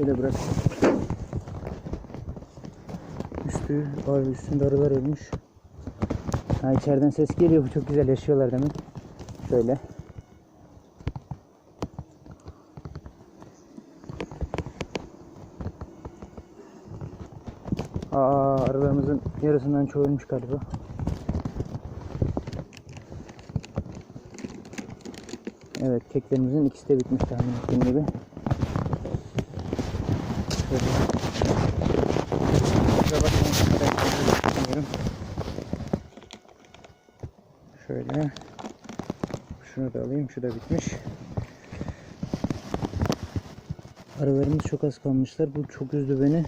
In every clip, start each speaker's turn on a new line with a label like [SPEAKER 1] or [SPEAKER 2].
[SPEAKER 1] Şöyle bırak. Üstü, ay üstünde arılar ölmüş. Ha içeriden ses geliyor. Bu çok güzel yaşıyorlar demek. Şöyle. Aa arılarımızın yarısından çoğu ölmüş galiba. Evet keklerimizin ikisi de bitmiş tahmin ettiğim gibi. Şöyle. Kusura bakmayın, arkadaşlar, düşünüyorum. Şöyle. Şunu da alayım. Şu da bitmiş. Arılarımız çok az kalmışlar. Bu çok üzdü beni.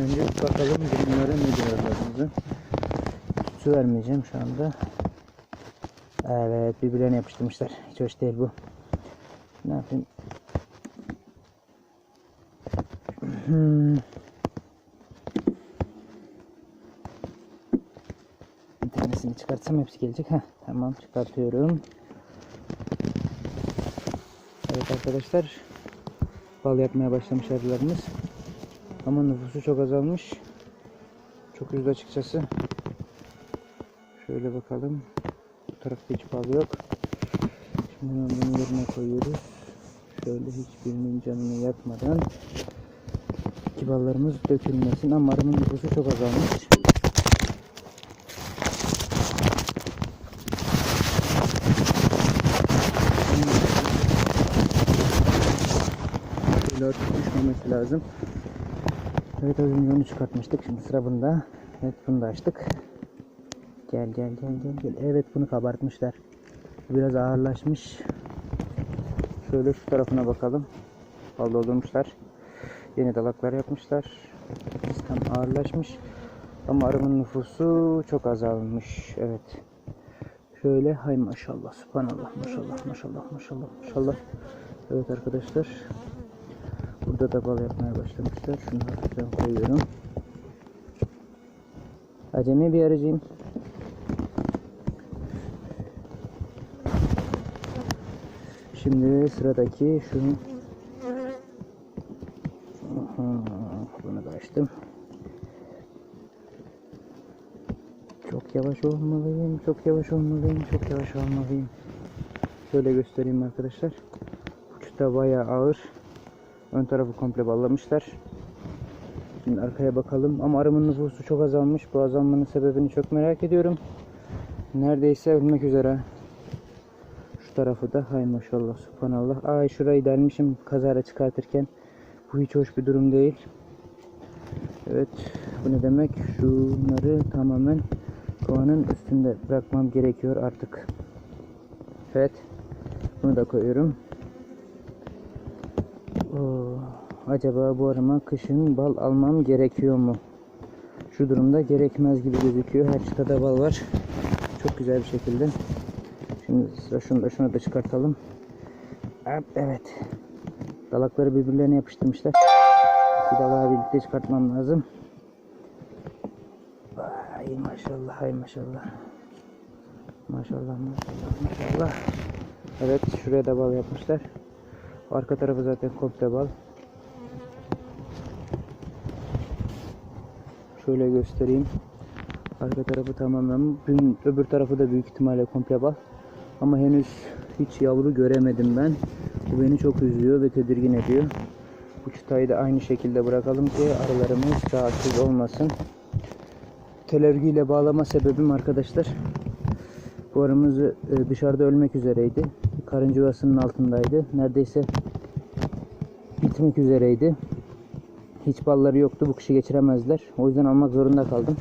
[SPEAKER 1] Önce bakalım bunlara ne diyorlarımızı. Su vermeyeceğim şu anda. Evet birbirlerine yapıştırmışlar. Hiç hoş değil bu. Ne yapayım? Hmm. Tanesini çıkartsam hepsi gelecek. Heh, tamam çıkartıyorum. Evet arkadaşlar. Bal yapmaya başlamış arılarımız. Ama nüfusu çok azalmış. Çok yüzde açıkçası. Şöyle bakalım. Bu tarafta hiç bal yok. Şimdi hemen bunu yerine koyuyoruz. Şöyle hiçbirinin canını yakmadan iki ballarımız dökülmesin. Ama arının nüfusu çok azalmış. Şöyle düşmemesi lazım. Evet az önce onu çıkartmıştık. Şimdi sıra bunda. Evet bunu da açtık. Gel gel gel gel gel. Evet bunu kabartmışlar. Biraz ağırlaşmış. Şöyle şu tarafına bakalım. Bal doldurmuşlar. Yeni dalaklar yapmışlar. Sistem ağırlaşmış. Ama arımın nüfusu çok azalmış. Evet. Şöyle hay maşallah. Subhanallah. Maşallah. Maşallah. Maşallah. Maşallah. Evet arkadaşlar. Burada da bal yapmaya başlamışlar. Şunu hafiften koyuyorum. Acemi bir arıcıyım. Şimdi sıradaki şu Aha, bunu da açtım. Çok yavaş olmalıyım, çok yavaş olmalıyım, çok yavaş olmalıyım. Şöyle göstereyim arkadaşlar. Uçta bayağı ağır. Ön tarafı komple ballamışlar. Şimdi arkaya bakalım. Ama arımın nüfusu çok azalmış. Bu azalmanın sebebini çok merak ediyorum. Neredeyse ölmek üzere. Şu tarafı da hay maşallah subhanallah. Ay şurayı delmişim kazara çıkartırken. Bu hiç hoş bir durum değil. Evet bu ne demek? Şunları tamamen kovanın üstünde bırakmam gerekiyor artık. Evet. Bunu da koyuyorum. Oo, acaba bu arama kışın bal almam gerekiyor mu? Şu durumda gerekmez gibi gözüküyor. Her çıtada bal var. Çok güzel bir şekilde. Şimdi sıra şunu da şunu da çıkartalım. Evet. Dalakları birbirlerine yapıştırmışlar. Bir dalağı birlikte çıkartmam lazım. Ay maşallah, ay maşallah. Maşallah, maşallah, maşallah. Evet, şuraya da bal yapmışlar. Arka tarafı zaten komple bal. Şöyle göstereyim. Arka tarafı tamamen, Dün öbür tarafı da büyük ihtimalle komple bal. Ama henüz hiç yavru göremedim ben. Bu beni çok üzüyor ve tedirgin ediyor. Bu çıtayı da aynı şekilde bırakalım ki arılarımız rahatsız olmasın. Telergiyle bağlama sebebim arkadaşlar. Bu arımız e, dışarıda ölmek üzereydi. Karınca yuvasının altındaydı. Neredeyse bitmek üzereydi. Hiç balları yoktu. Bu kışı geçiremezler. O yüzden almak zorunda kaldım.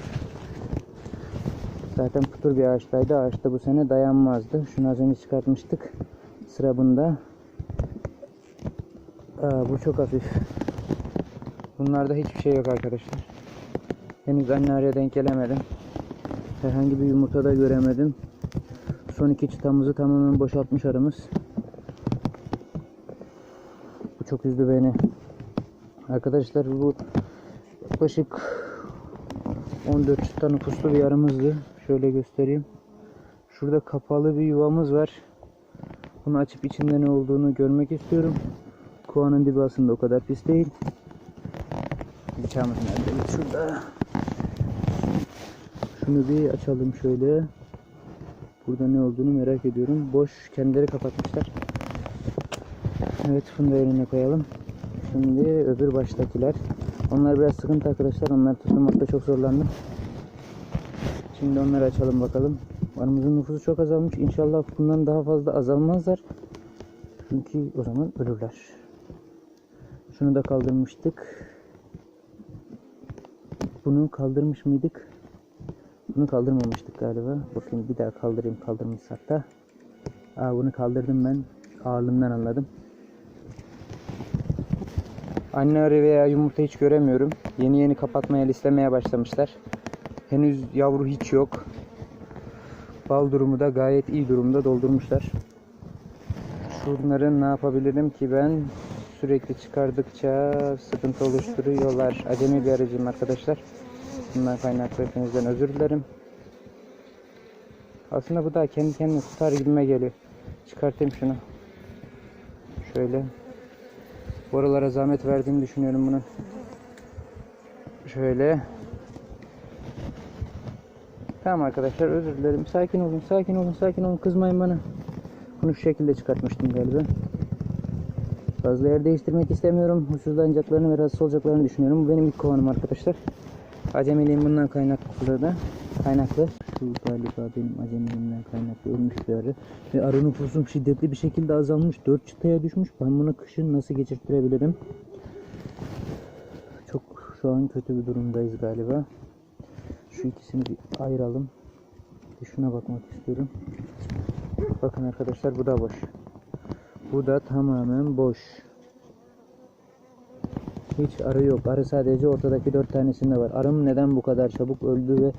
[SPEAKER 1] Zaten putur bir ağaçtaydı. Ağaçta bu sene dayanmazdı. Şunu az önce çıkartmıştık. Sıra bunda. Aa, bu çok hafif. Bunlarda hiçbir şey yok arkadaşlar. Henüz anne araya denk gelemedim. Herhangi bir yumurta da göremedim. Son iki çıtamızı tamamen boşaltmış arımız. Çok üzdü beni. Arkadaşlar bu yaklaşık 14 çıta nüfuslu bir arımızdı. Şöyle göstereyim. Şurada kapalı bir yuvamız var. Bunu açıp içinde ne olduğunu görmek istiyorum. kovanın dibi aslında o kadar pis değil. Bıçağımız nerede? Şurada. Şunu bir açalım şöyle. Burada ne olduğunu merak ediyorum. Boş kendileri kapatmışlar. Evet bunu da eline koyalım. Şimdi öbür baştakiler. Onlar biraz sıkıntı arkadaşlar. Onlar tutulmakta çok zorlandım. Şimdi onları açalım bakalım. Aramızın nüfusu çok azalmış. İnşallah bundan daha fazla azalmazlar. Çünkü o zaman ölürler. Şunu da kaldırmıştık. Bunu kaldırmış mıydık? Bunu kaldırmamıştık galiba. Bakayım bir daha kaldırayım kaldırmışsak da. Aa, bunu kaldırdım ben. Ağırlığından anladım. Anne arı veya yumurta hiç göremiyorum. Yeni yeni kapatmaya listemeye başlamışlar. Henüz yavru hiç yok. Bal durumu da gayet iyi durumda doldurmuşlar. Şunları ne yapabilirim ki ben sürekli çıkardıkça sıkıntı oluşturuyorlar. Acemi bir aracıyım arkadaşlar. Bundan kaynaklı hepinizden özür dilerim. Aslında bu da kendi kendine tutar gibime geliyor. Çıkartayım şunu. Şöyle. Borulara zahmet verdiğini düşünüyorum bunun. Şöyle. Tamam arkadaşlar özür dilerim. Sakin olun, sakin olun, sakin olun. Kızmayın bana. Bunu şu şekilde çıkartmıştım galiba. Fazla yer değiştirmek istemiyorum. Huysuzlanacaklarını ve rahatsız olacaklarını düşünüyorum. Bu benim ilk kovanım arkadaşlar. Acemiliğim bundan kaynaklı da kaynaklı. Şu galiba benim acemiliğimden kaynaklı ölmüş bir arı. Ve arı nüfusum şiddetli bir şekilde azalmış. 4 çıtaya düşmüş. Ben bunu kışın nasıl geçirtirebilirim? Çok şu an kötü bir durumdayız galiba. Şu ikisini bir ayıralım. Bir şuna bakmak istiyorum. Bakın arkadaşlar bu da boş. Bu da tamamen boş. Hiç arı yok. Arı sadece ortadaki dört tanesinde var. Arım neden bu kadar çabuk öldü ve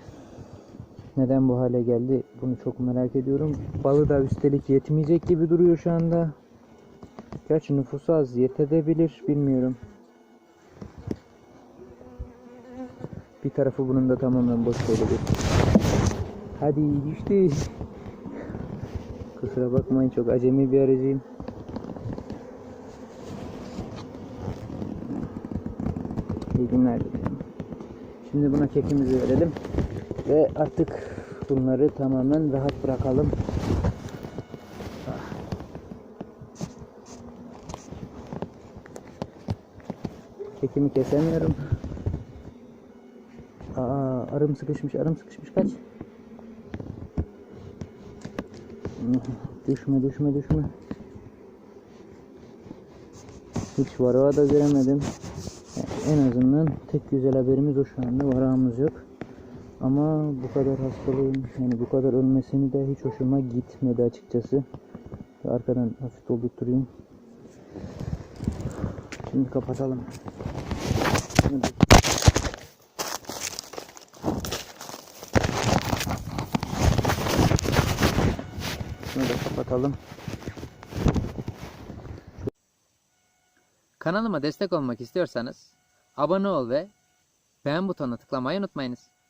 [SPEAKER 1] neden bu hale geldi? Bunu çok merak ediyorum. Balı da üstelik yetmeyecek gibi duruyor şu anda. Gerçi nüfusu az yetebilir bilmiyorum. Bir tarafı bunun da tamamen boş bir. Hadi düştü. Kusura bakmayın çok acemi bir aracıyım. İyi günler. Şimdi buna kekimizi verelim. Ve artık bunları tamamen rahat bırakalım. Kekimi kesemiyorum. Aa, arım sıkışmış, arım sıkışmış. Kaç. Düşme, düşme, düşme. Hiç varoğa da göremedim. En azından tek güzel haberimiz o şu anda. Varağımız yok. Ama bu kadar hastalığın, yani bu kadar ölmesini de hiç hoşuma gitmedi açıkçası. Arkadan hafif doldurtturayım. Şimdi kapatalım. Da- Şunu da kapatalım.
[SPEAKER 2] Kanalıma destek olmak istiyorsanız abone ol ve beğen butonuna tıklamayı unutmayınız.